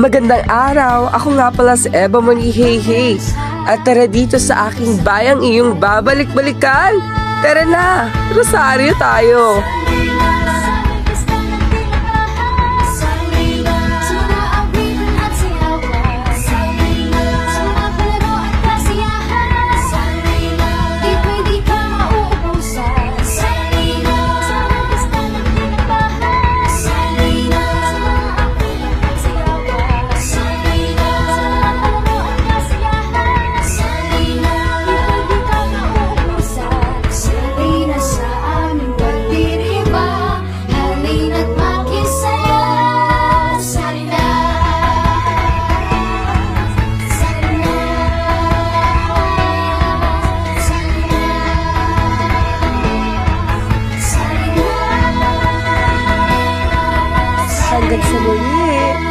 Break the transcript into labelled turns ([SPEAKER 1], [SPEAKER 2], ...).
[SPEAKER 1] Magandang araw! Ako nga pala si Eva Moni Hey Hey. At tara dito sa aking bayang iyong babalik-balikan. Tara na! Rosario tayo! Hanggang sa muli!